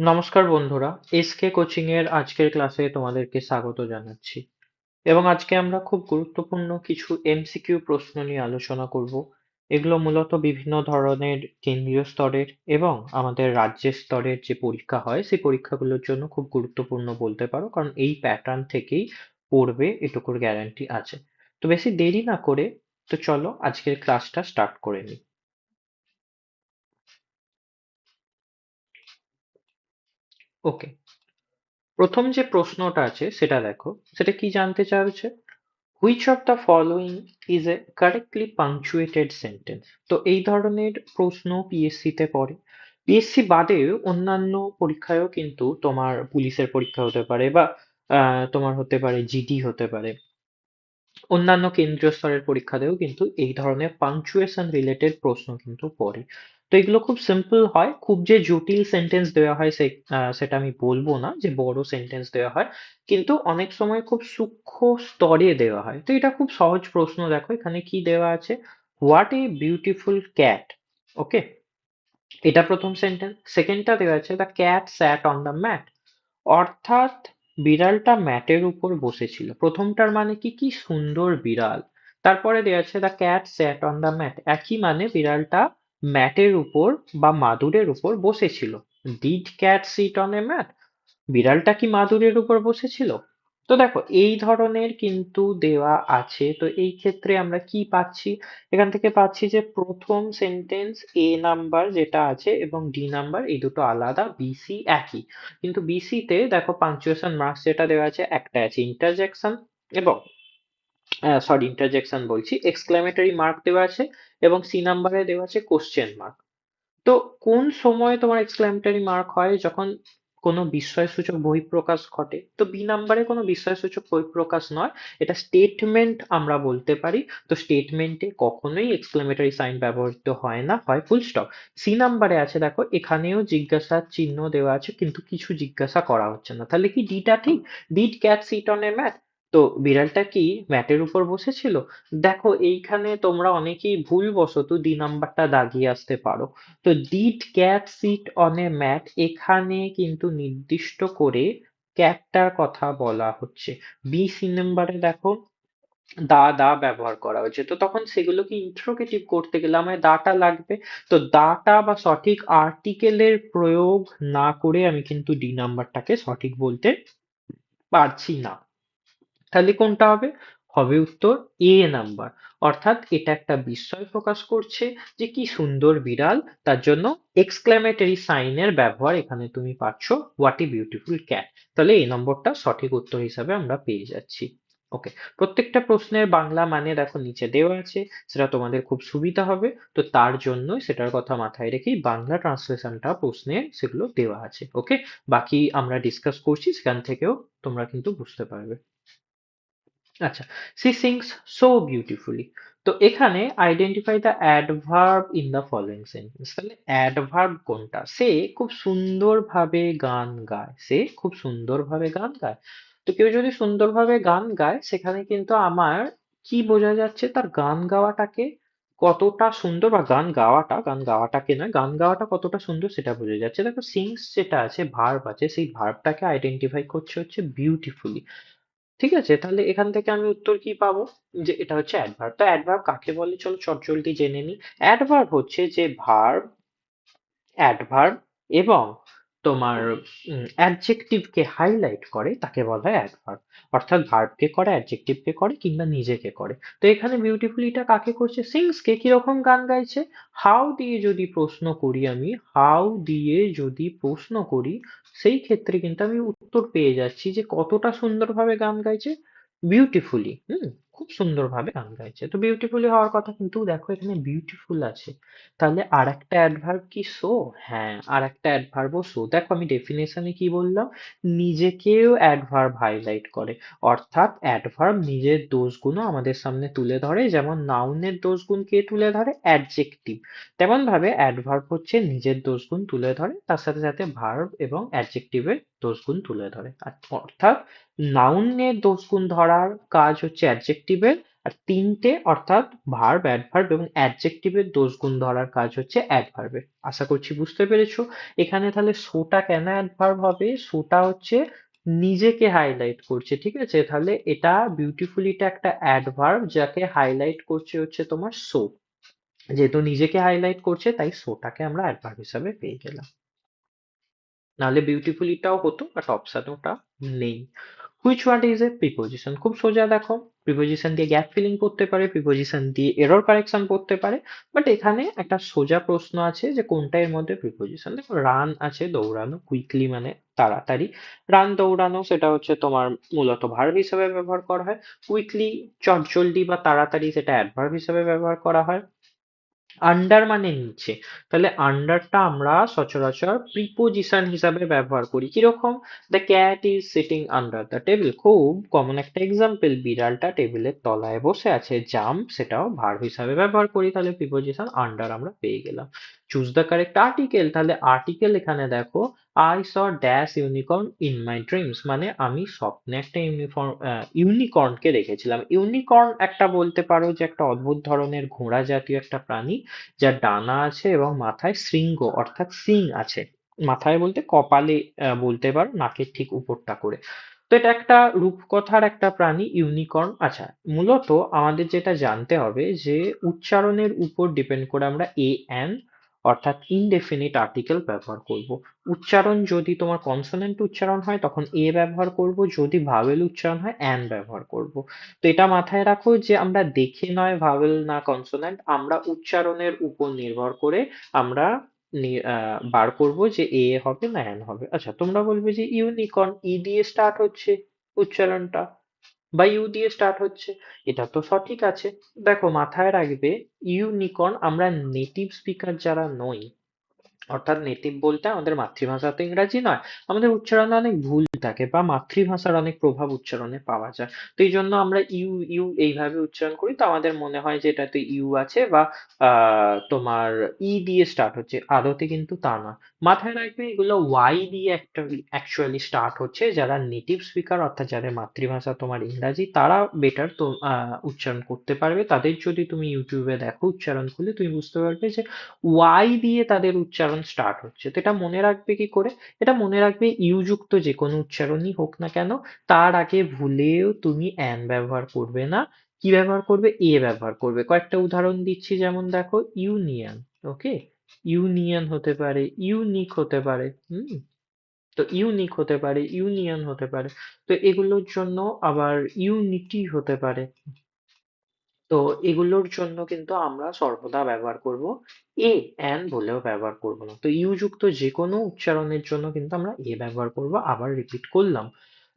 নমস্কার বন্ধুরা SK coaching এর আজকের ক্লাসে তোমাদেরকে স্বাগত জানাচ্ছি। এবং আজকে আমরা খুব গুরুত্বপূর্ণ কিছু এমসিকিউ প্রশ্ন নিয়ে আলোচনা করব। এগুলো মূলত বিভিন্ন ধরনের কেন্দ্রীয় স্তরের এবং আমাদের রাজ্যের স্তরের যে পরীক্ষা হয়, সেই পরীক্ষাগুলোর জন্য খুব গুরুত্বপূর্ণ বলতে পারো, কারণ এই প্যাটার্ন থেকেই পড়বে এটুকুর গ্যারান্টি আছে। তো বেশি দেরি না করে, তো চলো আজকের ক্লাসটা স্টার্ট করে নিই। ওকে। প্রথম যে প্রশ্নটা আছে, সেটা দেখো। সেটা কি জানতে চাইছে? Which of the following is a correctly punctuated sentence তো এই ধরনের প্রশ্ন পিএসসি তে পড়ে। পিএসসি বাদেও অন্যান্য পরীক্ষায়ও কিন্তু তোমার পুলিশের পরীক্ষা হতে পারে বা তোমার হতে পারে জিডি হতে পারে। অন্যান্য কেন্দ্রীয় স্তরের পরীক্ষাতেও কিন্তু এই ধরনের পাংচুয়েশন রিলেটেড প্রশ্ন কিন্তু পড়ে। তো এগুলো খুব সিম্পল হয়। খুব যে জটিল সেন্টেন্স দেওয়া হয় সে সেটা আমি বলব না যে বড় সেন্টেন্স দেওয়া হয়। কিন্তু অনেক সময় খুব সূক্ষ্ম স্তরে দেওয়া হয়। তো এটা খুব সহজ প্রশ্ন। দেখো এখানে কি দেওয়া আছে? What a beautiful cat okay এটা প্রথম সেন্টেন্স সেকেন্ডটা দেওয়া আছে the cat sat on the mat অর্থাৎ বিড়ালটা ম্যাটের উপর বসেছিল। প্রথমটার মানে কি? কি সুন্দর বিড়াল। তারপরে দেওয়া আছে the cat sat on the mat একই মানে বিড়ালটা ম্যাটের উপর বা মাদুরের উপর বসেছিল। Did cat sit on a mat বিড়ালটা কি মাদুরের উপর বসেছিল? তো দেখো, এই ধরনের কিন্তু দেওয়া আছে। তো এই ক্ষেত্রে আমরা কি পাচ্ছি? এখান থেকে পাচ্ছি যে প্রথম সেন্টেন্স এ নাম্বার যেটা আছে এবং ডি নাম্বার এই দুটো আলাদা বিসি একই। কিন্তু বিসি তে দেখো পাংচুয়েশন মার্কস যেটা দেওয়া আছে, একটা আছে ইন্টারজেকশন এবং সরি ইন্টারজেকশন বলছি। এক্সক্লেমেটরি মার্ক দেওয়া আছে এবং সি নাম্বারে দেওয়া আছে কোশ্চেন মার্ক তো কোন সময় তোমার এক্সক্লেমেটরি মার্ক হয়? যখন কোনো বিস্ময়সূচক বহিঃপ্রকাশ ঘটে। তো বি নাম্বারে কোনো বিস্ময়সূচক বহিঃপ্রকাশ নয়। এটা স্টেটমেন্ট আমরা বলতে পারি। তো স্টেটমেন্টে কখনোই এক্সক্লেমেটরি সাইন ব্যবহৃত হয় না। হয় ফুল স্টপ সি নাম্বারে আছে, দেখো, এখানেও জিজ্ঞাসার চিহ্ন দেওয়া আছে, কিন্তু কিছু জিজ্ঞাসা করা হচ্ছে না। তাহলে কি ডিটা ঠিক? Did cat sit on a mat তো বিড়ালটা কি ম্যাটের উপর বসেছিল? দেখো, এইখানে তোমরা অনেকেই ভুলবশত ডি নাম্বারটা দাগিয়ে আসতে পারো। তো did cat sit on a mat এখানে কিন্তু নির্দিষ্ট করে ক্যাটটার কথা বলা হচ্ছে। বি সি নাম্বারে দেখো, দা দা ব্যবহার করা হয়েছে। তো তখন সেগুলোকে ইন্ট্রোগেটিভ করতে গেলে আমায় দাটা লাগবে। তো দাটা বা সঠিক আর্টিকেলের প্রয়োগ না করে আমি কিন্তু ডি নাম্বারটাকে সঠিক বলতে পারছি না। তাহলে কোনটা হবে? হবে উত্তর এ নাম্বার অর্থাৎ এটা একটা বিস্ময় প্রকাশ করছে যে কি সুন্দর বিড়াল। তার জন্য এক্সক্লেমেটরি সাইনের ব্যবহার এখানে তুমি পাচ্ছ। হোয়াট ই বিউটিফুল ক্যাট তাহলে এই নম্বরটা সঠিক উত্তর হিসাবে আমরা পেয়ে যাচ্ছি। ওকে প্রত্যেকটা প্রশ্নের বাংলা মানে দেখো নিচে দেওয়া আছে, সেটা তোমাদের খুব সুবিধা হবে। তো তার জন্য সেটার কথা মাথায় রেখেই বাংলা ট্রান্সলেশনটা প্রশ্নে সেগুলো দেওয়া আছে। ওকে বাকি আমরা ডিসকাস করছি, সেখান থেকেও তোমরা কিন্তু বুঝতে পারবে। আচ্ছা সি সিংস সো বিউটিফুলি তো এখানে identify the adverb in the following sentence তাহলে অ্যাডভার্ব কোনটা? সে খুব সুন্দরভাবে গান গায়। সে খুব সুন্দরভাবে গান গায়। তো কেউ যদি সুন্দরভাবে গান গায়, সেখানে কিন্তু আমার কি বোঝা যাচ্ছে? তার গান গাওয়াটাকে কতটা সুন্দর বা গান গাওয়াটা, গান গাওয়াটাকে নয়, গান গাওয়াটা কতটা সুন্দর সেটা বোঝা যাচ্ছে। দেখো সিংস যেটা আছে ভার্ব আছে, সেই ভার্বটাকে আইডেন্টিফাই করছে হচ্ছে বিউটিফুলি ঠিক আছে, তাহলে এখান থেকে আমি উত্তর কি পাবো? যে এটা হচ্ছে অ্যাডভার্ব তো অ্যাডভার্ব কাকে বলে? চলো চটজলদি জেনে নিই অ্যাডভার্ব হচ্ছে যে ভার্ব অ্যাডভার্ব এবং তোমার অ্যাডজেক্টিভ কে হাইলাইট করে, তাকে বলা হয় অ্যাডভার্ব অর্থাৎ ভার্ব কে করে অ্যাডজেক্টিভ কে করে, কিংবা নিজেকে করে। তো এখানে বিউটিফুলিটা কাকে করছে? সিংস কে কীরকম গান গাইছে? হাউ দিয়ে যদি প্রশ্ন করি আমি হাউ দিয়ে যদি প্রশ্ন করি, সেই ক্ষেত্রে কিন্তু আমি উত্তর পেয়ে যাচ্ছি যে কতটা সুন্দরভাবে গান গাইছে বিউটিফুলি হুম? খুব সুন্দরভাবে গান গাইছে। তো বিউটিফুলি হওয়ার কথা কিন্তু দেখো এখানে বিউটিফুল আছে। তাহলে আর একটা অ্যাডভার্ব কি? সো হ্যাঁ আর একটা অ্যাডভার্বও সো দেখো আমি ডেফিনেশনে কি বললাম? নিজেকেও অ্যাডভার্ব হাইলাইট করে। অর্থাৎ অ্যাডভার্ব নিজের দোষগুণও আমাদের সামনে তুলে ধরে। যেমন নাউনের দোষগুণ কে তুলে ধরে? অ্যাডজেক্টিভ তেমন ভাবে অ্যাডভার্ব হচ্ছে নিজের দোষগুণ তুলে ধরে, তার সাথে সাথে ভার্ব এবং অ্যাডজেক্টিভের দোষগুণ তুলে ধরে। অর্থাৎ নাউনের দোষগুণ ধরার কাজ হচ্ছে অ্যাডজেক্টিভের আর তিনটে অর্থাৎ ভার্ব অ্যাডভার্ব এবং অ্যাডজেক্টিভের দোষ গুণ ধরার কাজ হচ্ছে অ্যাডভার্বের আশা করছি বুঝতে পেরেছ? এখানে তাহলে সোটা কেন অ্যাডভার্ব হবে? সোটা হচ্ছে নিজেকে হাইলাইট করছে, ঠিক আছে? তাহলে এটা বিউটিফুলিটা একটা অ্যাডভার্ব যাকে হাইলাইট করছে হচ্ছে তোমার সো যেহেতু নিজেকে হাইলাইট করছে, তাই সোটাকে আমরা অ্যাডভার্ব হিসাবে পেয়ে গেলাম। নাহলে বিউটিফুলিটাও হতো বাট অপশন ওটা নেই। Which word is a preposition খুব সোজা দেখো প্রিপোজিশন দিয়ে গ্যাপ ফিলিং করতে পারে প্রিপোজিশন দিয়ে এরর কারেকশন করতে পারে বাট এখানে একটা সোজা প্রশ্ন আছে যে কোনটা এর মধ্যে প্রিপোজিশন দেখো রান আছে দৌড়ানো কুইকলি মানে তাড়াতাড়ি। রান দৌড়ানো সেটা হচ্ছে তোমার মূলত ভার্ব হিসেবে ব্যবহার করা হয়। কুইকলি চটজলদি বা তাড়াতাড়ি সেটা অ্যাডভার্ব হিসেবে ব্যবহার করা হয়। আন্ডার মানে নিচে। তাহলে আন্ডারটা আমরা সচরাচর প্রিপোজিশন হিসাবে ব্যবহার করি। কীরকম? The cat is sitting under the table খুব কমন একটা এক্সাম্পল বিড়ালটা টেবিলের তলায় বসে আছে। জাম্প সেটাও ভার্ব হিসাবে ব্যবহার করি। তাহলে প্রিপোজিশন আন্ডার আমরা পেয়ে গেলাম। চুজ দ্য কারেক্ট আর্টিকেল তাহলে আর্টিকেল এখানে দেখো I saw dash unicorn in my dreams মানে আমি স্বপ্নে একটা ইউনিফর্ম ইউনিকর্নকে দেখেছিলাম ইউনিকর্ন একটা বলতে পারো যে একটা অদ্ভুত ধরনের ঘোড়া জাতীয় একটা প্রাণী, যার ডানা আছে এবং মাথায় শৃঙ্গ, অর্থাৎ সিং আছে। মাথায় বলতে কপালে বলতে পারো নাকের ঠিক উপরটা করে। তো এটা একটা রূপকথার একটা প্রাণী ইউনিকর্ন আচ্ছা মূলত আমাদের যেটা জানতে হবে যে উচ্চারণের উপর ডিপেন্ড করে আমরা এ এন অর্থাৎ ইনডেফিনিট আর্টিকেল ব্যবহার করব। উচ্চারণ যদি তোমার কনসোনেন্ট উচ্চারণ হয়, তখন এ ব্যবহার করব। যদি ভাওয়েল উচ্চারণ হয় অ্যান ব্যবহার করব। তো এটা মাথায় রাখো যে আমরা দেখে নয় ভাওয়েল না কনসোনেন্ট আমরা উচ্চারণের উপর নির্ভর করে আমরা বার করব যে এ হবে না অ্যান হবে। আচ্ছা তোমরা বলবে যে ইউনিকর্ন ই দিয়ে স্টার্ট হচ্ছে উচ্চারণটা। বা ইউ দিয়ে স্টার্ট হচ্ছে, এটা তো সঠিক আছে। দেখো, মাথায় রাখবে ইউনিকর্ন আমরা নেটিভ স্পিকার যারা নই, অর্থাৎ নেটিভ বলতে আমাদের মাতৃভাষা তো ইংরাজি নয়, আমাদের উচ্চারণে অনেক ভুল থাকে বা মাতৃভাষার অনেক প্রভাব উচ্চারণে পাওয়া যায়। তো এই জন্য আমরা ইউ ইউ এইভাবে উচ্চারণ করি। তো আমাদের মনে হয় যে এটাতে ইউ আছে বা তোমার ই দিয়ে স্টার্ট হচ্ছে, আদতে কিন্তু তা না। মাথায় রাখবে এগুলো ওয়াই দিয়ে একটা অ্যাকচুয়ালি স্টার্ট হচ্ছে। যারা নেটিভ স্পিকার অর্থাৎ যাদের মাতৃভাষা তোমার ইংরাজি, তারা বেটার তো উচ্চারণ করতে পারবে। তাদের যদি তুমি ইউটিউবে দেখো উচ্চারণ খুলে তুমি বুঝতে পারবে যে ওয়াই দিয়ে তাদের উচ্চারণ স্টার্ট হচ্ছে। তো এটা মনে রাখবে কি করে? এটা মনে রাখবে ইউ যুক্ত যে কোনো উচ্চারণই হোক না কেন, তার আগে ভুলেও তুমি অ্যান ব্যবহার করবে না, কি ব্যবহার করবে, এ ব্যবহার করবে। কয়েকটা উদাহরণ দিচ্ছি, যেমন দেখো ইউনিয়ন ওকে ইউনিয়ন হতে পারে ইউনিক হতে পারে, হুম? তো ইউনিক হতে পারে ইউনিয়ন হতে পারে, তো এগুলোর জন্য আবার ইউনিটি হতে পারে। তো এগুলোর জন্য কিন্তু আমরা সর্বদা ব্যবহার করব এ অ্যান বলেও ব্যবহার করব না। তো ইউ যুক্ত যে কোনো উচ্চারণের জন্য কিন্তু আমরা এ ব্যবহার করব। আবার রিপিট করলাম।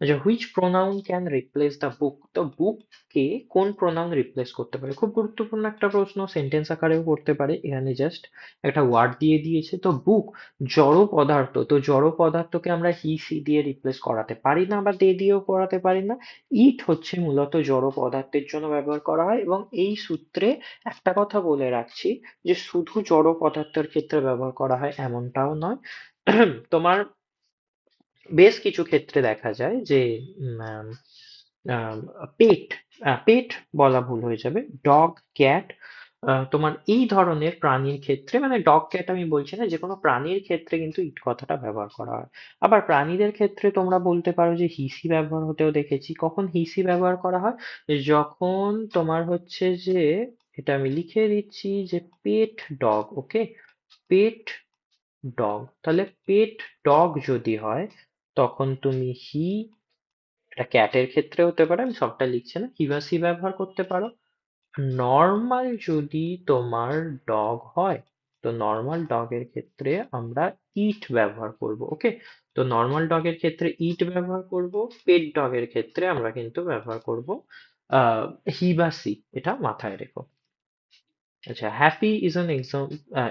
আচ্ছা which pronoun can replace the book তো বুক কে কোন প্রোনাউন রিপ্লেস করতে পারে? খুব গুরুত্বপূর্ণ একটা প্রশ্ন সেন্টেন্স আকারেও করতে পারে। এখানে জাস্ট একটা ওয়ার্ড দিয়ে দিয়েছে। তো বুক জড় পদার্থ, তো জড় পদার্থকে আমরা হি সি দিয়ে রিপ্লেস করাতে পারি না বা দে দিয়েও করাতে পারি না। ইট হচ্ছে মূলত জড় পদার্থের জন্য ব্যবহার করা হয় এবং এই সূত্রে একটা কথা বলে রাখছি যে শুধু জড় পদার্থের ক্ষেত্রে ব্যবহার করা হয় এমনটাও নয়। তোমার বেশ কিছু ক্ষেত্রে দেখা যায় যে পেট পেট বলা ভুল হয়ে যাবে, ডগ, ক্যাট তোমার এই ধরনের প্রাণীর ক্ষেত্রে মানে ডগ, ক্যাট আমি বলছি না যে কোনো প্রাণীর ক্ষেত্রে কিন্তু ইট কথাটা ব্যবহার করা হয়। আবার প্রাণীদের ক্ষেত্রে তোমরা বলতে পারো যে, হিসি ব্যবহার হতেও দেখেছি। কখন হিসি ব্যবহার করা হয়? যখন তোমার হচ্ছে যে, এটা আমি লিখে দিচ্ছি যে, পেট ডগ, ওকে? Pet dog. তাহলে পেট ডগ যদি হয় তখন তুমি হি এটা ক্যাটের ক্ষেত্রে হতে পারে, আমি সবটা লিখছি না। হি বা সি ব্যবহার করতে পারো। নর্মাল যদি তোমার ডগ হয়, তো নর্মাল ডগের ক্ষেত্রে আমরা ইট ব্যবহার করব ওকে তো নর্মাল ডগের ক্ষেত্রে ইট ব্যবহার করব পেট ডগের ক্ষেত্রে আমরা কিন্তু ব্যবহার করব হি বা সি এটা মাথায় রেখো। আচ্ছা happy is an exam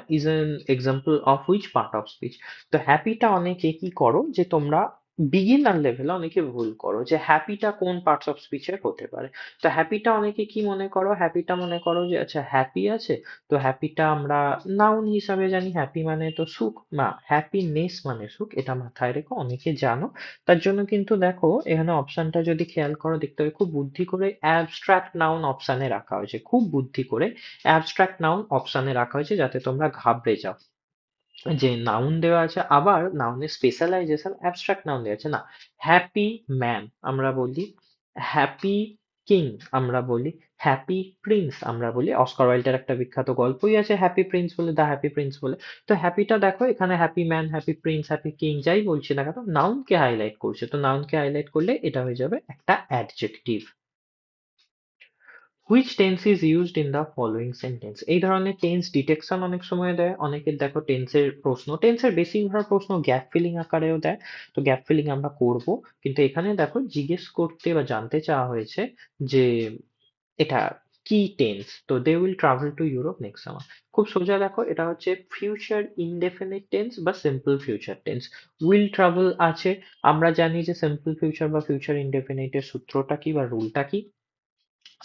is an example of which part of speech তো হ্যাপিটা অনেকে কি করো যে তোমরা বিগিনার লেভেলে অনেকে ভুল করো যে হ্যাপিটা কোন পার্টস অফ স্পিচের হতে পারে। তো হ্যাপিটা অনেকে কি মনে করো? হ্যাপিটা মনে করো যে আচ্ছা হ্যাপি আছে, তো হ্যাপিটা আমরা নাউন হিসাবে জানি। হ্যাপি মানে তো সুখ, না হ্যাপিনেস মানে সুখ, এটা মাথায় রেখো, অনেকে জানো। তার জন্য কিন্তু দেখো, এখানে অপশনটা যদি খেয়াল করো, দেখতে হবে খুব বুদ্ধি করে অ্যাবস্ট্রাক্ট নাউন অপশানে রাখা হয়েছে। খুব বুদ্ধি করে অ্যাবস্ট্রাক্ট নাউন অপশানে রাখা হয়েছে যাতে তোমরা ঘাবড়ে যাও। যে নাউন দেওয়া আছে, আবার নাউনের স্পেশালাইজেশন অ্যাবস্ট্রাক্ট নাউন দেওয়া আছে, না। হ্যাপি ম্যান আমরা বলি হ্যাপি কিং আমরা বলি হ্যাপি প্রিন্স আমরা বলি অস্কার ওয়াইল্ডের একটা বিখ্যাত গল্পই আছে হ্যাপি প্রিন্স বলে দ্য হ্যাপি প্রিন্স বলে। তো হ্যাপিটা দেখো, এখানে happy man happy prince happy king যাই বলছি না কেন নাউনকে হাইলাইট করছে। তো নাউনকে হাইলাইট করলে এটা হয়ে যাবে একটা adjective which tense is used in the following sentence এই ধরনের টেন্স ডিটেকশন অনেক সময় দেয়। অনেকের দেখো টেন্সের প্রশ্ন টেন্সের বেশিরভাগ প্রশ্ন গ্যাপ ফিলিং আকারেও দেয়। তো গ্যাপ ফিলিং আমরা করব। কিন্তু এখানে দেখো জিজ্ঞেস করতে বা জানতে চাওয়া হয়েছে যে এটা কি টেন্স তো they will travel to Europe next summer খুব সোজা দেখো, এটা হচ্ছে ফিউচার ইনডেফিনিট টেন্স বা simple future tense will travel আছে। আমরা জানি যে সিম্পল ফিউচার বা ফিউচার ইনডেফিনিটের সূত্রটা কি বা রুলটা কি।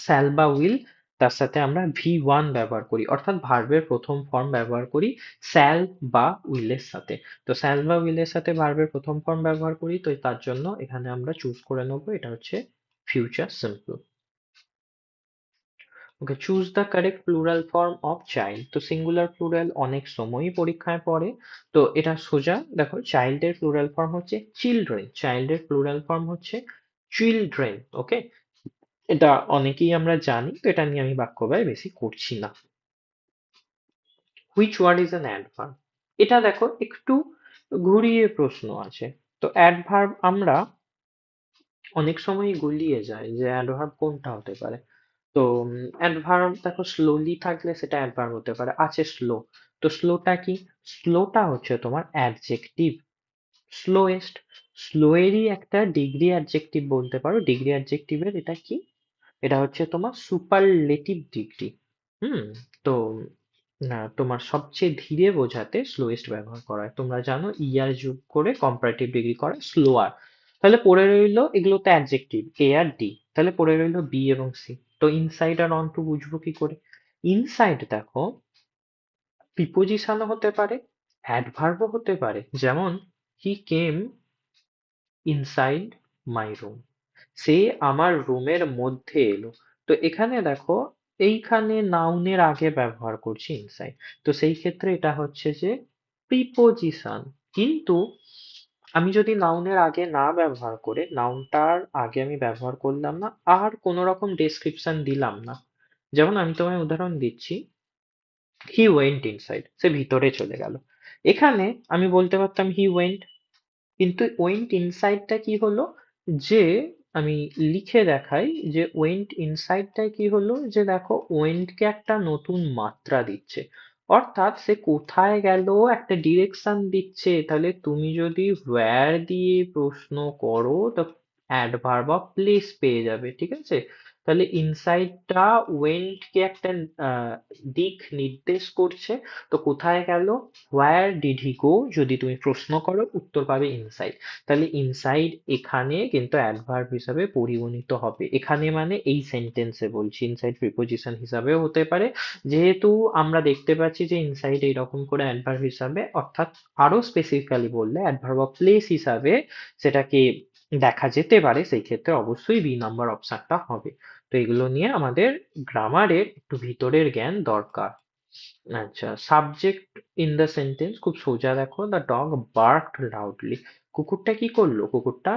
শ্যাল বা উইল তার সাথে আমরা ভি ওয়ান ব্যবহার করি। অর্থাৎ ভার্বের প্রথম ফর্ম ব্যবহার করি শ্যাল বা উইলের সাথে। তো শ্যাল বা উইলের সাথে ভার্বের প্রথম ফর্ম ব্যবহার করি, তো তার জন্য এখানে আমরা চুজ করে নেব, এটা হচ্ছে future simple okay choose the correct plural form of child তো সিঙ্গুলার প্লুরাল অনেক সময়ই পরীক্ষায় পড়ে। তো এটা সোজা, দেখো চাইল্ডের প্লুরাল ফর্ম হচ্ছে চিলড্রেন চাইল্ডের প্লুরাল ফর্ম হচ্ছে চিলড্রেন ওকে এটা অনেকেই আমরা জানি, তো এটা নিয়ে আমি বাক্য ব্যয় বেশি করছি না। Which word is an adverb এটা দেখো, একটু ঘুরিয়ে প্রশ্ন আছে। তো অ্যাডভার্ব আমরা অনেক সময় গুলিয়ে যায় যে অ্যাডভার্ব কোনটা হতে পারে। তো অ্যাডভার্ব দেখো স্লোলি থাকলে সেটা অ্যাডভার্ব হতে পারে। আছে স্লো তো স্লোটা কি? স্লোটা হচ্ছে তোমার অ্যাডজেক্টিভ স্লোয়েস্ট স্লোয়েরই একটা ডিগ্রি অ্যাডজেক্টিভ বলতে পারো। ডিগ্রি অ্যাডজেক্টিভের এটা কি? এটা হচ্ছে তোমার সুপারলেটিভ ডিগ্রি হুম, তো না, তোমার সবচেয়ে ধীরে বোঝাতে স্লোয়েস্ট ব্যবহার করা হয়। তোমরা জানো ইয়ার যোগ করে কম্পারেটিভ ডিগ্রি করে স্লোয়ার তাহলে পড়ে রইল এগুলো তো অ্যাডজেক্টিভ এ আর ডি তাহলে পড়ে রইল বি এবং সি তো ইনসাইড আর অন টু বুঝব কি করে? ইনসাইড দেখো প্রিপোজিশনও হতে পারে অ্যাডভার্বও হতে পারে। যেমন হি কেম ইনসাইড মাই রুম সে আমার রুমের মধ্যে এলো। তো এখানে দেখো, এইখানে নাউনের আগে ব্যবহার করছি ইনসাইড তো সেই ক্ষেত্রে এটা হচ্ছে যে প্রিপোজিশন কিন্তু আমি যদি নাউনের আগে না ব্যবহার করে নাউনটার আগে আমি ব্যবহার করলাম না, আর কোনো রকম ডেসক্রিপশন দিলাম না। যেমন আমি তোমায় উদাহরণ দিচ্ছি হি ওয়েন্ট ইনসাইড সে ভিতরে চলে গেল। এখানে আমি বলতে পারতাম হি ওয়েন্ট কিন্তু ওয়েন্ট ইনসাইডটা কি হলো? যে আমি লিখে দেখাই যে ওয়েন্ট ইনসাইডটাই কি হলো? যে দেখো ওয়েন্টকে একটা নতুন মাত্রা দিচ্ছে। অর্থাৎ সে কোথায় গেল? একটা ডিরেকশন দিচ্ছে। তাহলে তুমি যদি ওয়্যার দিয়ে প্রশ্ন করো, তো অ্যাডভার্ব অফ প্লেস পেয়ে যাবে, ঠিক আছে? তাহলে ইনসাইডটা ওয়েন্টকে একটা আহ, দিক নির্দেশ করছে তো কোথায় গেল? হোয়ার ডিড হি গো যদি তুমি প্রশ্ন করো উত্তর পাবে ইনসাইড তাহলে ইনসাইড এখানে কিন্তু অ্যাডভার্ব হিসাবে পরিগণিত হবে। এখানে মানে এই সেন্টেন্সে বলছি ইনসাইড প্রিপোজিশন হিসাবেও হতে পারে। যেহেতু আমরা দেখতে পাচ্ছি যে ইনসাইড এইরকম করে অ্যাডভার্ব হিসাবে অর্থাৎ আরও স্পেসিফিক্যালি বললে অ্যাডভার্ব অফ প্লেস হিসাবে সেটাকে দেখা যেতে পারে সেই ক্ষেত্রে অবশ্যই বি নাম্বার অপশনটা হবে। তো এগুলো নিয়ে আমাদের গ্রামারের একটু ভিতরের জ্ঞান দরকার। আচ্ছা সাবজেক্ট ইন দ্য সেন্টেন্স খুব সোজা দেখো দ্য ডগ বার্কড লাউডলি কুকুরটা কি করল? কুকুরটা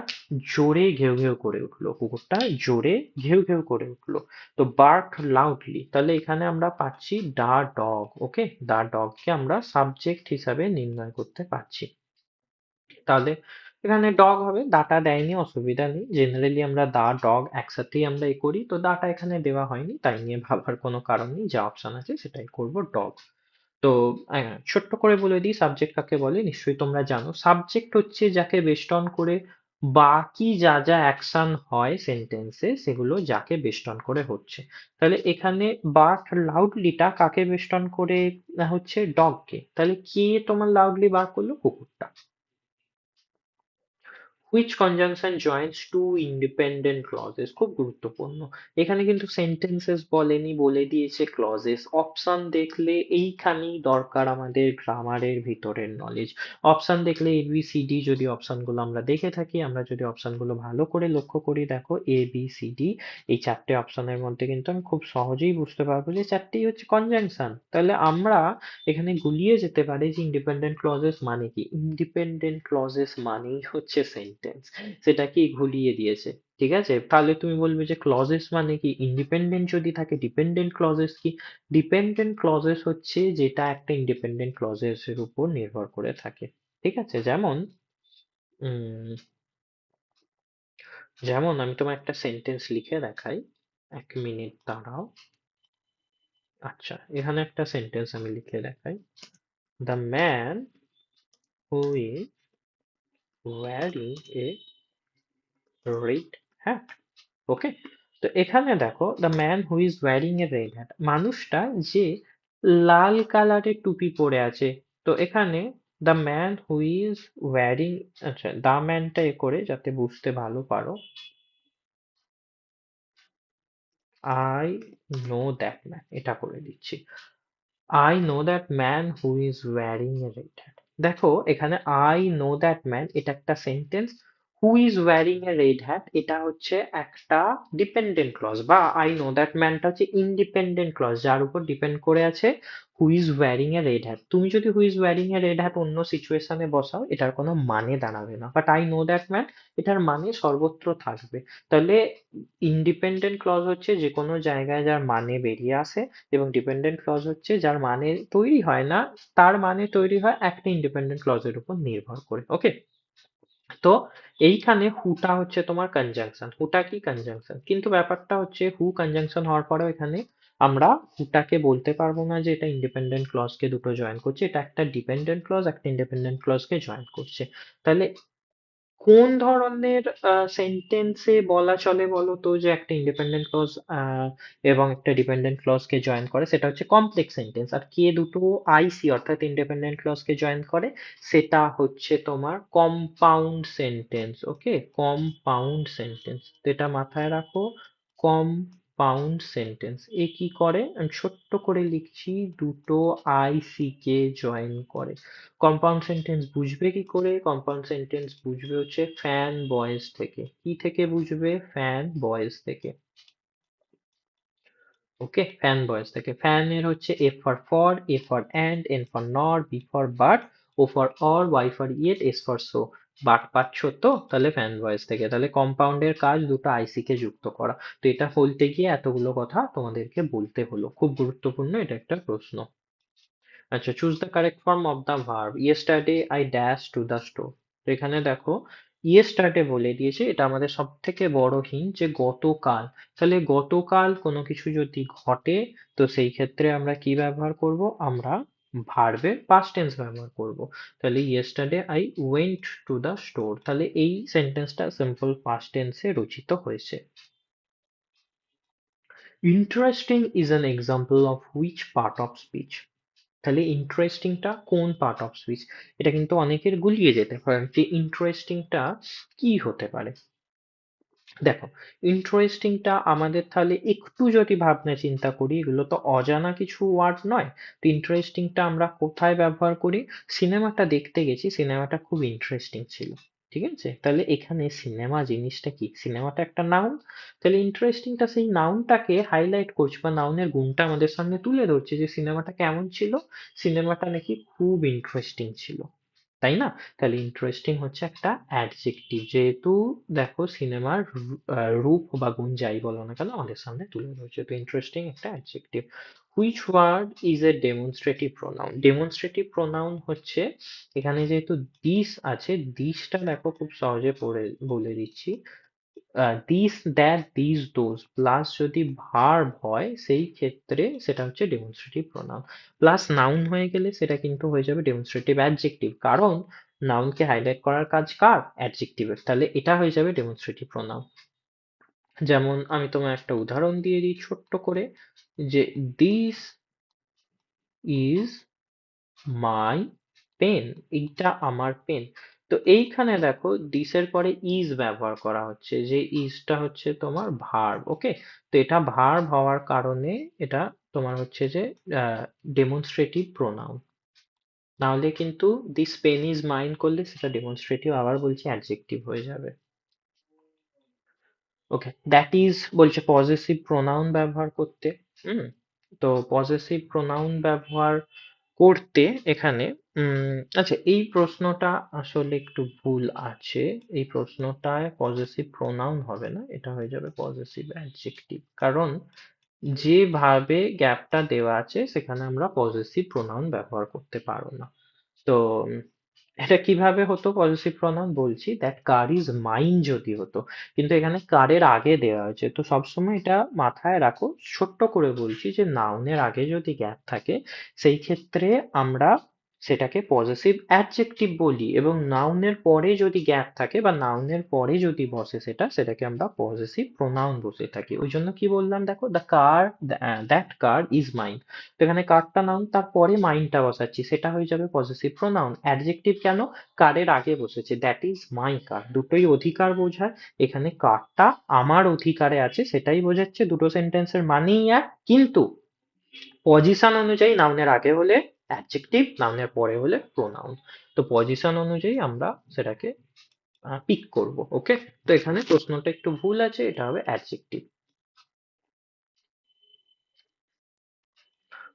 জোরে ঘেউ ঘেউ করে উঠল। কুকুরটা জোরে ঘেউ ঘেউ করে উঠল। তো বার্ক লাউডলি তাহলে এখানে আমরা পাচ্ছি দা ডগ ওকে দা ডগকে আমরা সাবজেক্ট হিসাবে নির্ণয় করতে পারছি। তাহলে এখানে ডগ হবে দাটা দেয়নি, অসুবিধা নেই। জেনারেলি আমরা দা ডগ একসাথেই আমরা এ করি। তো দাটা এখানে দেওয়া হয়নি, তাই নিয়ে ভাবার কোনো কারণ নেই। যা অপশন আছে সেটাই করব ডগ তো ছোট্ট করে বলে দিই সাবজেক্ট কাকে বলে? নিশ্চয়ই তোমরা জানো। সাবজেক্ট হচ্ছে যাকে বেস্ট করে বাকি যা যা অ্যাকশন হয় সেন্টেন্সে সেগুলো যাকে বেস্ট করে হচ্ছে। তাহলে এখানে বার্ক লাউডলিটা কাকে বেস্ট করে হচ্ছে ডগকে তাহলে কে তোমার লাউডলি বার করল? কুকুরটা। Which conjunction joins two independent clauses খুব গুরুত্বপূর্ণ। এখানে কিন্তু সেন্টেন্সেস বলেনি, বলে দিয়েছে ক্লজেস অপশন দেখলে এইখানেই দরকার আমাদের গ্রামারের ভিতরের নলেজ অপশন দেখলে এ বি সি ডি যদি অপশনগুলো আমরা দেখে থাকি, আমরা যদি অপশনগুলো ভালো করে লক্ষ্য করি, দেখো এ বি সি ডি এই চারটে অপশনের মধ্যে কিন্তু আমি খুব সহজেই বুঝতে পারব যে চারটেই হচ্ছে কনজাংশন তাহলে আমরা এখানে গুলিয়ে যেতে পারি যে ইন্ডিপেন্ডেন্ট ক্লজেস মানে কি? ইন্ডিপেন্ডেন্ট ক্লজেস মানেই হচ্ছে সেন্টেন্স সেটা কি ঘুলিয়ে দিয়েছে, ঠিক আছে? তাহলে তুমি বলবে যে ক্লজেস মানে কি? ইন্ডিপেন্ডেন্ট যদি থাকে ডিপেন্ডেন্ট ক্লজেস কি? ডিপেন্ডেন্ট ক্লজেস হচ্ছে যেটা একটা ইন্ডিপেন্ডেন্ট ক্লজেস এর উপর নির্ভর করে থাকে, ঠিক আছে? যেমন যেমন আমি তোমার একটা সেন্টেন্স লিখে দেখাই। এক মিনিট, দাঁড়াও। আচ্ছা এখানে একটা সেন্টেন্স আমি লিখে দেখাই। The man who is wearing a red hat ওকে তো এখানে দেখো the man who is wearing a red hat মানুষটা যে লাল কালারের টুপি পরে আছে, তো এখানে the man who is wearing আচ্ছা দ্য ম্যানটা এ করে যাতে বুঝতে ভালো পারো। আই নো দ্যাট ম্যান এটা করে দিচ্ছি। I know that man who is wearing a red hat দেখো এখানে আই নো দ্যাট ম্যান এটা একটা sentence who is wearing a red hat এটা হচ্ছে একটা ডিপেন্ডেন্ট ক্লজ বা আই নো দ্যাট ম্যানটা হচ্ছে ইন্ডিপেন্ডেন্ট ক্লজ যার উপর ডিপেন্ড করে আছে who is wearing a red hat তুমি যদি who is wearing a red hat অন্য সিচুয়েশনে বসাও, এটার কোনো মানে দাঁড়াবে না। But I know that man এটার মানে সর্বত্র থাকবে। তাহলে ইন্ডিপেন্ডেন্ট ক্লজ হচ্ছে যে কোনো জায়গায় যার মানে বেরিয়ে আসে এবং ডিপেন্ডেন্ট ক্লজ হচ্ছে যার মানে তৈরি হয় না, তার মানে তৈরি হয় একটা ইন্ডিপেন্ডেন্ট ক্লজের উপর নির্ভর করে। ওকে তো এইখানে হুটা হচ্ছে তোমার কনজাংশন হুটা কি কনজাংশন কিন্তু ব্যাপারটা হচ্ছে হু কনজাংশন হওয়ার পরেও এখানে আমরা হুটাকে বলতে পারব না যে এটা ইন্ডিপেন্ডেন্ট ক্লজকে দুটো জয়েন করছে, এটা একটা ডিপেন্ডেন্ট ক্লজ একটা ইন্ডিপেন্ডেন্ট ক্লজকে জয়েন করছে। তাহলে কোন ধরনের সেন্টেন্সে বলা চলে বলো তো যে একটা ইন্ডিপেন্ডেন্ট ক্লজ এবং একটা ডিপেন্ডেন্ট ক্লজকে জয়েন করে? সেটা হচ্ছে কমপ্লেক্স সেন্টেন্স আর কে দুটো আইসি অর্থাৎ ইন্ডিপেন্ডেন্ট ক্লজকে জয়েন করে, সেটা হচ্ছে তোমার compound sentence okay compound sentence এটা মাথায় রাখো কম্পাউন্ড সেন্টেন্স এ কি করে? আমি ছোট্ট করে লিখছি, দুটো আইসি কে জয়েন করে। কম্পাউন্ড সেন্টেন্স বুঝবে কি করে? কম্পাউন্ড সেন্টেন্স বুঝবে হচ্ছে ফ্যান বয়েজ থেকে। কি থেকে বুঝবে? ফ্যান বয়েজ থেকে। ওকে ফ্যান বয়েজ থেকে। ফ্যান এর হচ্ছে F for for A for and N for nor B for but O for or Y for yet S for so পাচ্ছ তো, তাহলে ফ্যান ভয়েস থেকে। তাহলে কম্পাউন্ডের কাজ দুটো আইসি কে যুক্ত করা। তো এটা বলতে গিয়ে এতগুলো কথা তোমাদেরকে বলতে হলো। খুব গুরুত্বপূর্ণ এটা একটা প্রশ্ন। আচ্ছা choose the correct form of the verb yesterday I dash to the store এখানে দেখো ইয়েস্টারডে বলে দিয়েছে, এটা আমাদের সব থেকে বড় হিন্ট যে গতকাল। তাহলে গতকাল কোনো কিছু যদি ঘটে, তো সেই ক্ষেত্রে আমরা কি ব্যবহার করব? আমরা ভার্বের পাস্ট টেন্স ব্যবহার করব। তাহলে yesterday I went to the store তাহলে এই সেন্টেন্সটা সিম্পল পাস্ট টেন্সে রচিত হয়েছে। Interesting is an example of which part of speech তাহলে ইন্টারেস্টিংটা কোন পার্ট অফ স্পিচ এটা কিন্তু অনেকের গুলিয়ে যেতে পারে যে ইন্টারেস্টিংটা কি হতে পারে। দেখো ইন্টারেস্টিংটা আমাদের তাহলে একটু যদি ভাবনা চিন্তা করি, এগুলো তো অজানা কিছু ওয়ার্ড নয়, তো ইন্টারেস্টিংটা আমরা কোথায় ব্যবহার করি? সিনেমাটা দেখতে গেছি সিনেমাটা খুব ইন্টারেস্টিং ছিল, ঠিক আছে? তাহলে এখানে সিনেমা জিনিসটা কি? সিনেমাটা একটা নাউন তাহলে ইন্টারেস্টিংটা সেই নাউনটাকে হাইলাইট করছে, বা নাউনের গুণটা আমাদের সামনে তুলে ধরছে যে সিনেমাটা কেমন ছিল? সিনেমাটা নাকি খুব ইন্টারেস্টিং ছিল। তাই না? তাহলে ইন্টারেস্টিং হচ্ছে একটা অ্যাডজেক্টিভ যেহেতু দেখো সিনেমার রূপ বা গুণ যাই বলো না কেন আমাদের সামনে তুলে ধরছে তো ইন্টারেস্টিং একটা adjective which word is a demonstrative pronoun demonstrative pronoun হচ্ছে এখানে যেহেতু দিস আছে দিসটা দেখো খুব সহজে পড়ে, বলে দিচ্ছি। This that this those plus যদি ভার্ব হয়, সেই ক্ষেত্রে সেটা হচ্ছে ডেমনস্ট্রেটিভ প্রোনাউন প্লাস নাউন হয়ে গেলে সেটা কিন্তু হয়ে যাবে ডেমনস্ট্রেটিভ অ্যাডজেক্টিভ কারণ নাউনকে হাইলাইট করার কাজ কার? অ্যাডজেক্টিভের তাহলে এটা হয়ে যাবে ডেমনস্ট্রেটিভ প্রোনাউন যেমন আমি তোমার একটা উদাহরণ দিয়ে দিই ছোট্ট করে, যে দিস ইজ মাই পেন এইটা আমার পেন তো এইখানে দেখো দিস এর পরে ইজ ব্যবহার করা হচ্ছে, যে ইজটা হচ্ছে তোমার ভার্ব ওকে তো এটা ভার্ব হওয়ার কারণে এটা তোমার হচ্ছে যে ডেমনস্ট্রেটিভ প্রোনাউন নাহলে কিন্তু দিস পেন ইজ মাইন করলে সেটা ডেমনস্ট্রেটিভ আবার বলছি অ্যাডজেক্টিভ হয়ে যাবে। ওকে দ্যাট ইজ বলছে পজেসিভ প্রোনাউন ব্যবহার করতে, হুম? তো পজেসিভ প্রোনাউন ব্যবহার করতে এখানে আচ্ছা এই প্রশ্নটা আসলে একটু ভুল আছে। এই প্রশ্নটায় পজেসিভ প্রোনাউন হবে না, এটা হয়ে যাবে পজেসিভ অ্যাডজেক্টিভ কারণ যেভাবে গ্যাপটা দেওয়া আছে, সেখানে আমরা পজেসিভ প্রোনাউন ব্যবহার করতে পারব না। তো এটা কীভাবে হতো? পজেসিভ প্রনাউন বলছি দ্যাট কার ইজ মাইন যদি হতো। কিন্তু এখানে কারের আগে দেওয়া হয়েছে। তো সবসময় এটা মাথায় রাখো। ছোট্ট করে বলছি যে নাউনের আগে যদি গ্যাপ থাকে, সেই ক্ষেত্রে আমরা সেটাকে পজেসিভ অ্যাডজেক্টিভ বলি এবং নাউনের পরে যদি গ্যাপ থাকে বা নাউনের পরে যদি বসে সেটা, সেটাকে আমরা পজেসিভ প্রোনাউন বসে থাকি। ওই জন্য কি বললাম দেখো the car that car is mine তো এখানে কারটা নাউন তারপরে মাইনটা বসাচ্ছি, সেটা হয়ে যাবে পজেসিভ প্রোনাউন অ্যাডজেক্টিভ কেন? কারের আগে বসেছে দ্যাট ইজ মাই কার দুটোই অধিকার বোঝায়। এখানে কারটা আমার অধিকারে আছে, সেটাই বোঝাচ্ছে। দুটো সেন্টেন্সের মানেই এক, কিন্তু পজিশন অনুযায়ী নাউনের আগে হলে অ্যাডজেক্টিভ নাউনের পরে হলে প্রোনাউন তো পজিশন অনুযায়ী আমরা সেটাকে পিক করব ওকে তো এখানে প্রশ্নটা একটু ভুল আছে এটা হবে adjective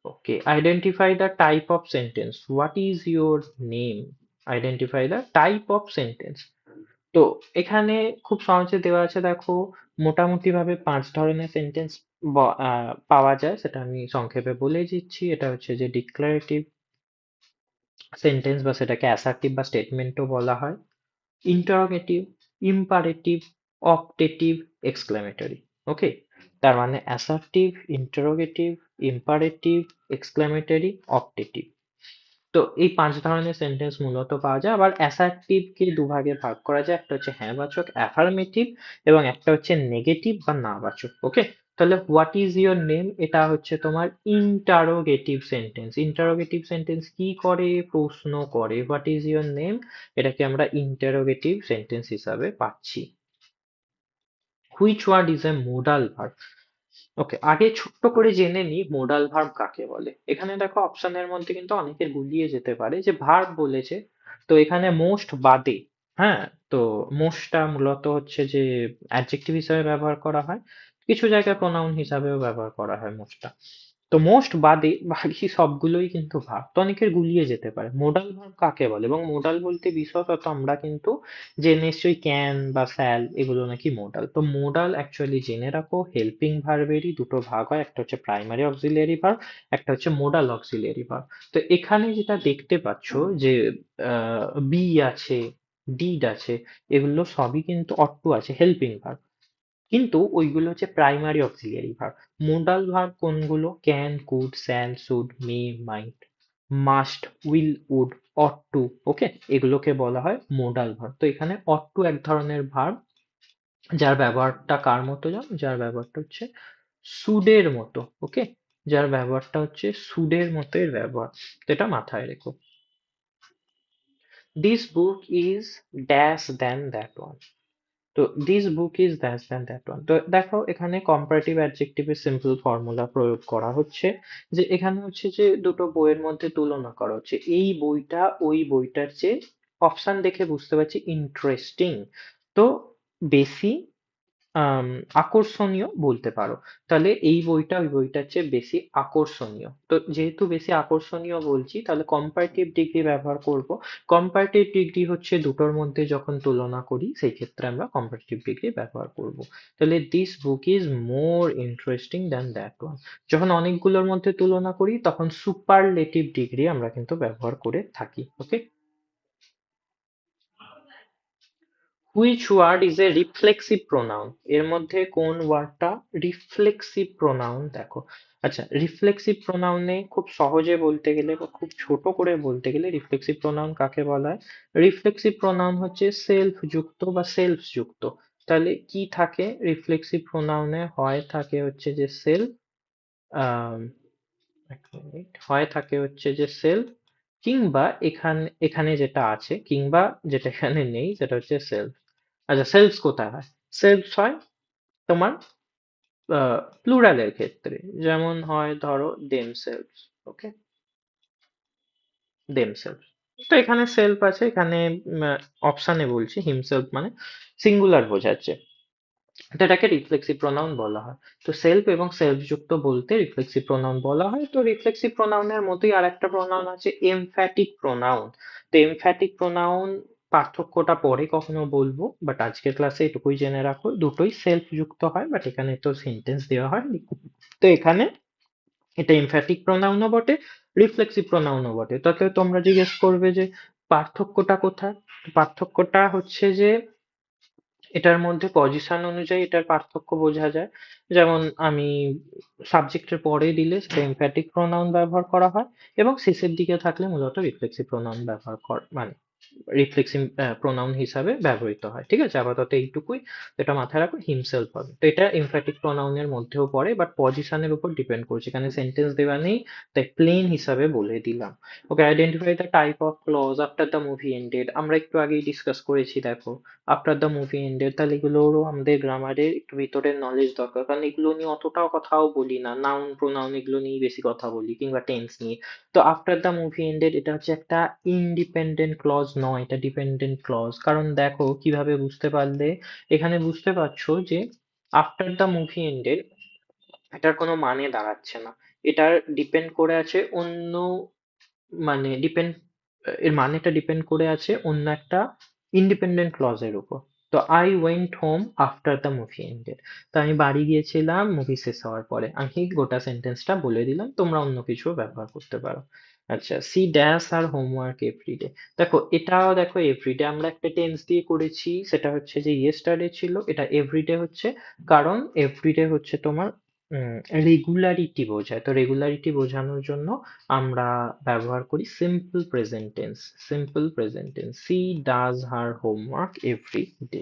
Okay, identify the type of sentence. What is your name? Identify the type of sentence. তো এখানে খুব সহজে দেওয়া আছে দেখো মোটামুটি ভাবে পাঁচ ধরনের সেন্টেন্স পাওয়া যায়, সেটা আমি সংক্ষেপে বলে দিচ্ছি। এটা হচ্ছে যে ডিক্লারেটিভ সেন্টেন্স বা সেটাকে অ্যাসার্টিভ বা স্টেটমেন্টও বলা হয়। Interrogative imperative optative exclamatory okay তার মানে assertive interrogative imperative exclamatory optative তো এই পাঁচ ধরনের সেন্টেন্স মূলত পাওয়া যায়। আবার অ্যাসার্টিভকে দুভাগে ভাগ করা যায়। একটা হচ্ছে হ্যাঁ বাচক অ্যাফার্মেটিভ এবং একটা হচ্ছে নেগেটিভ বা না বাচক ওকে তাহলে হোয়াট ইজ ইয়োর নেম এটা হচ্ছে তোমার ইন্টারোগেটিভ সেন্টেন্স ইন্টারোগেটিভ সেন্টেন্স কি করে? প্রশ্ন করে হোয়াট ইজ ইয়োর নেম এটাকে আমরা ইন্টারোগেটিভ সেন্টেন্স হিসাবে পাচ্ছি। Which word is a modal verb okay আগে ছোট্ট করে জেনে নিই মোডাল ভার্ব কাকে বলে? এখানে দেখো অপশনের মধ্যে কিন্তু অনেকের গুলিয়ে যেতে পারে, যে ভার্ব বলেছে। তো এখানে মোস্ট বাদে হ্যাঁ? তো মোস্টটা মূলত হচ্ছে যে অ্যাডজেক্টিভ হিসাবে ব্যবহার করা হয়। কিছু জায়গায় প্রোনাউন হিসাবেও ব্যবহার করা হয় মোস্টটা তো মোস্ট বাদে বাকি সবগুলোই কিন্তু ভার্ব তো অনেকের গুলিয়ে যেতে পারে। মোডাল ভার্ব কাকে বলে? এবং মোডাল বলতে বিশেষত আমরা কিন্তু যে নিশ্চয়ই ক্যান বা স্যাল এগুলো নাকি মোডাল তো মোডাল অ্যাকচুয়ালি জেনে রাখো হেল্পিং ভার্বেরই দুটো ভাগ হয়। একটা হচ্ছে প্রাইমারি অক্সিলিয়ারি ভার্ব একটা হচ্ছে মোডাল অক্সিলিয়ারি ভার্ব তো এখানে যেটা দেখতে পাচ্ছ যে বি আছে ডিড আছে, এগুলো সবই কিন্তু অট্টু আছে হেল্পিং ভার্ব কিন্তু ওইগুলো হচ্ছে primary auxiliary verb modal verb কোনগুলো? Can could shall should may might must will would ought to okay এগুলোকে বলা হয় মোডাল ভার্ব তো এখানে অট টু এক ধরনের ভার্ব যার ব্যবহারটা কার মতো জানো? যার ব্যবহারটা হচ্ছে সুডের মতো ওকে যার ব্যবহারটা হচ্ছে সুডের মতো এর ব্যবহার। তো এটা মাথায় রেখো। This book is dash than that one তো this book is dash than that one তো দেখো, এখানে কম্পারেটিভ অ্যাডজেক্টিভের সিম্পল ফর্মুলা প্রয়োগ করা হচ্ছে, যে এখানে হচ্ছে যে দুটো বইয়ের মধ্যে তুলনা করা হচ্ছে। এই বইটা ওই বইটার চেয়ে অপশন দেখে বুঝতে পারছি ইন্টারেস্টিং তো বেশি আকর্ষণীয় বলতে পারো। তাহলে এই বইটা, ওই বইটার চেয়ে বেশি আকর্ষণীয়। তো যেহেতু বেশি আকর্ষণীয় বলছি, তাহলে কম্পারেটিভ ডিগ্রি ব্যবহার করব। কম্পারেটিভ ডিগ্রি হচ্ছে দুটোর মধ্যে যখন তুলনা করি, সেই ক্ষেত্রে আমরা কম্পারেটিভ ডিগ্রি ব্যবহার করব। তাহলে this book is more interesting than that one যখন অনেকগুলোর মধ্যে তুলনা করি, তখন সুপারলেটিভ ডিগ্রি আমরা কিন্তু ব্যবহার করে থাকি okay which word is a reflexive pronoun এর মধ্যে কোন ওয়ার্ডটা রিফ্লেক্সিভ প্রোনাউন দেখো। আচ্ছা রিফ্লেক্সিভ প্রোনাউনে খুব সহজে বলতে গেলে বা খুব ছোট করে বলতে গেলে রিফ্লেক্সিভ প্রোনাউন কাকে বলা হয়? রিফ্লেক্সিভ প্রোনাউন হচ্ছে সেলফ যুক্ত বা সেলফ যুক্ত তাহলে কি থাকে? রিফ্লেক্সিভ প্রোনাউনে হয় থাকে হচ্ছে যে সেলফ হয় থাকে হচ্ছে যে সেলফ কিংবা এখানে এখানে যেটা আছে, কিংবা যেটা এখানে নেই, সেটা হচ্ছে সেলফ আচ্ছা সেলফস কোথায় হয়? সেলফস হয় তোমার প্লুরালের ক্ষেত্রে। যেমন হয় ধরো দেমসেলভস ওকে দেমসেলভস তো এখানে সেলফ আছে, এখানে অপশানে বলছি হিমসেলফ মানে সিঙ্গুলার বোঝাচ্ছে। তো এটাকে রিফ্লেক্সিভ প্রোনাউন বলা হয়। তো সেলফ এবং সেলফ যুক্ত বলতে রিফ্লেক্সিভ প্রোনাউন বলা হয়। তো রিফ্লেক্সিভ প্রোনাউনের মতোই আর একটা প্রোনাউন আছে এমফ্যাটিক প্রোনাউন তো এমফ্যাটিক প্রোনাউন পার্থক্যটা পরে কখনো বলব বাট আজকের ক্লাসে এটুকুই জেনে রাখো, দুটোই সেলফ যুক্ত হয় বাট এখানে তো সেন্টেন্স দেওয়া হয় তো এখানে এটা এমফ্যাটিক প্রোনাউনও বটে রিফ্লেক্সিভ প্রোনাউনও বটে। তাতে তোমরা জিজ্ঞেস করবে যে পার্থক্যটা কোথায়? পার্থক্যটা হচ্ছে যে এটার মধ্যে পজিশন অনুযায়ী এটার পার্থক্য বোঝা যায়। যেমন আমি সাবজেক্টের পরে দিলে সেটা এমফ্যাটিক প্রোনাউন ব্যবহার করা হয়, এবং শেষের দিকে থাকলে মূলত রিফ্লেক্সিভ প্রোনাউন ব্যবহার কর মানে রিফ্লেক্সিভ প্রোনাউন হিসাবে ব্যবহৃত হয়, ঠিক আছে? আপাতত এইটুকুই এটা মাথায় রাখো হিমসেলফ হবে। তো এটা এমফ্যাটিক প্রোনাউনের মধ্যেও পড়ে বাট পজিশনের উপর ডিপেন্ড করছে। এখানে সেন্টেন্স দেওয়া নেই, তাই প্লেন হিসাবে বলে দিলাম। Okay identify the type of clause after the movie ended আমরা একটু আগেই ডিসকাস করেছি, দেখো। আফটার দ্য মুভি এন্ডেড তাহলে এগুলোরও আমাদের গ্রামারের একটু ভিতরের নলেজ দরকার। কারণ এগুলো নিয়ে অতটাও কথাও বলি না নাউন প্রোনাউন এগুলো নিয়ে বেশি কথা বলি, কিংবা টেন্স নিয়ে। তো আফটার দ্য মুভি এন্ডেড এটা হচ্ছে একটা ইন্ডিপেন্ডেন্ট ক্লজ নয় এটা ডিপেন্ডেন্ট ক্লজ কারণ দেখো, কীভাবে বুঝতে পারলে? এখানে বুঝতে পারছ যে আফটার দ্য মুভি এন্ডেড এটার কোনো মানে দাঁড়াচ্ছে না। এটার ডিপেন্ড করে আছে অন্য মানে ডিপেন্ড এর মানেটা ডিপেন্ড করে আছে অন্য একটা ইন্ডিপেন্ডেন্ট ক্লজের উপর। তো I went home after the movie ended তো আমি বাড়ি গিয়েছিলাম মুভি শেষ হওয়ার পরে। আমি গোটা সেন্টেন্সটা বলে দিলাম, তোমরা অন্য কিছু ব্যবহার করতে পারো। আচ্ছা she dash her homework everyday দেখো, এটাও দেখো এভরিডে আমরা একটা টেন্স দিয়ে করেছি, সেটা হচ্ছে যে ইয়েস্টারডে ছিল, এটা এভরিডে হচ্ছে, কারণ এভরিডে হচ্ছে তোমার রেগুলারিটি বোঝায়। তো রেগুলারিটি বোঝানোর জন্য আমরা ব্যবহার করি simple present tense simple present tense she does her homework every day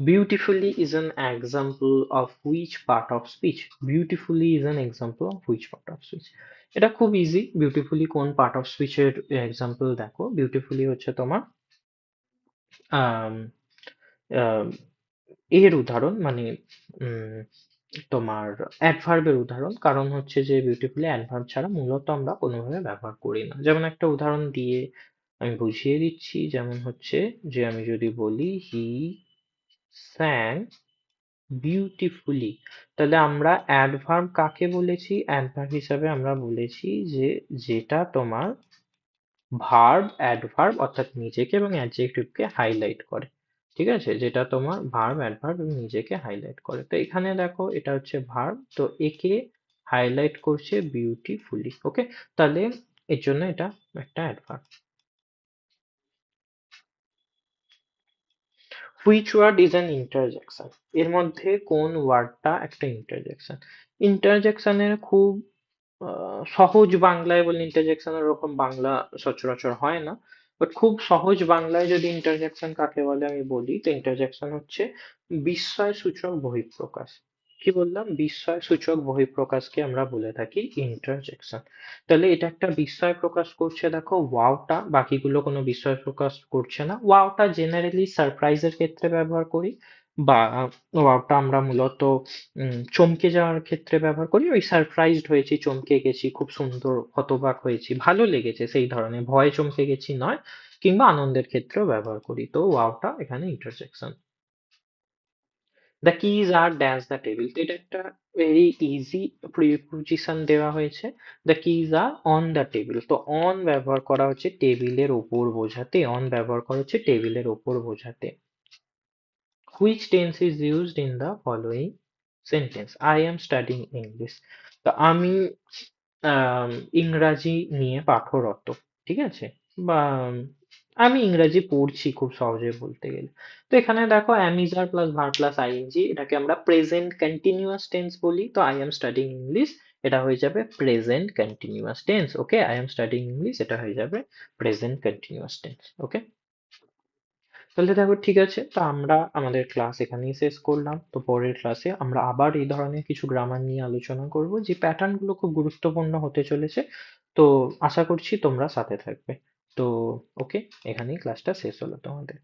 Beautifully is an example of which part of speech? Beautifully is an example of which part of speech? এটা খুব easy beautifully কোন part of স্পিচের example দেখো? Beautifully হচ্ছে তোমার এর উদাহরণ মানে তোমার অ্যাডভার্বের উদাহরণ। কারণ হচ্ছে যে বিউটিফুলি অ্যাডভার্ব ছাড়া মূলত আমরা কোনোভাবে ব্যবহার করি না। যেমন একটা উদাহরণ দিয়ে আমি বুঝিয়ে দিচ্ছি। যেমন হচ্ছে যে আমি যদি বলি হি স্যাং বিউটিফুলি তাহলে আমরা অ্যাডভার্ব কাকে বলেছি? অ্যাডভার্ব হিসাবে আমরা বলেছি যে, যেটা তোমার ভার্ব অ্যাডভার্ব অর্থাৎ নিজেকে এবং অ্যাডজেক্টিভকে হাইলাইট করে। ঠিক আছে? যেটা তোমার অ্যাডভার্ব এবং নিজেকে হাইলাইট করে। তো এখানে দেখো, এটা হচ্ছে ভার্ব তো একে হাইলাইট করছে বিউটিফুলি ওকে তাহলে এর জন্য এটা একটা adverb which word is an interjection এর মধ্যে কোন ওয়ার্ডটা একটা ইন্টারজেকশন ইন্টারজেকশনের খুব সহজ বাংলায় বলে ইন্টারজেকশন ওরকম বাংলা সচরাচর হয় না। বাট খুব সহজ বাংলায় যদি ইন্টারজেকশন কাকে বলে আমি বলি, তো ইন্টারজেকশন হচ্ছে বিস্ময় সূচক বহিঃপ্রকাশ। কি বললাম? বিস্ময় সূচক বহিঃপ্রকাশকে আমরা বলে থাকি ইন্টারজেকশন তাহলে এটা একটা বিস্ময় প্রকাশ করছে, দেখো ওয়াওটা বাকিগুলো কোনো বিস্ময় প্রকাশ করছে না। ওয়াওটা জেনারেলি সারপ্রাইজের ক্ষেত্রে ব্যবহার করি, বা ওয়াওটা আমরা মূলত চমকে যাওয়ার ক্ষেত্রে ব্যবহার করি। ওই সারপ্রাইজড হয়েছি, চমকে গেছি, খুব সুন্দর হতবাক হয়েছি, ভালো লেগেছে সেই ধরনের। ভয়ে চমকে গেছি নয়, কিংবা আনন্দের ক্ষেত্রেও ব্যবহার করি। তো ওয়াওটা এখানে interjection the keys are dash the table তো এটা একটা ভেরি ইজি প্রিপোজিশন দেওয়া হয়েছে। The keys are on the table তো অন ব্যবহার করা হচ্ছে টেবিলের ওপর বোঝাতে। অন ব্যবহার করা হচ্ছে টেবিলের ওপর বোঝাতে। Which tense is used in the following sentence I am studying English তো আমি, ইংরাজি নিয়ে পাঠরত, ঠিক আছে? বা আমি ইংরাজি পড়ছি খুব সহজে বলতে গেলে। তো এখানে দেখো am is are plus verb plus ING এটাকে আমরা প্রেজেন্ট কন্টিনিউয়াস টেন্স বলি। তো আই এম স্টাডিং ইংলিশ এটা হয়ে যাবে present continuous tense okay I am studying English এটা হয়ে যাবে প্রেজেন্ট কন্টিনিউয়াস টেন্স ওকে তাহলে দেখো ঠিক আছে, তো আমরা আমাদের ক্লাস এখানেই শেষ করলাম। তো পরের ক্লাসে আমরা আবার এই ধরনের কিছু গ্রামার নিয়ে আলোচনা করব। যে প্যাটার্নগুলো খুব গুরুত্বপূর্ণ হতে চলেছে, তো আশা করছি তোমরা সাথে থাকবে। তো ওকে এখানেই ক্লাসটা শেষ হলো তোমাদের।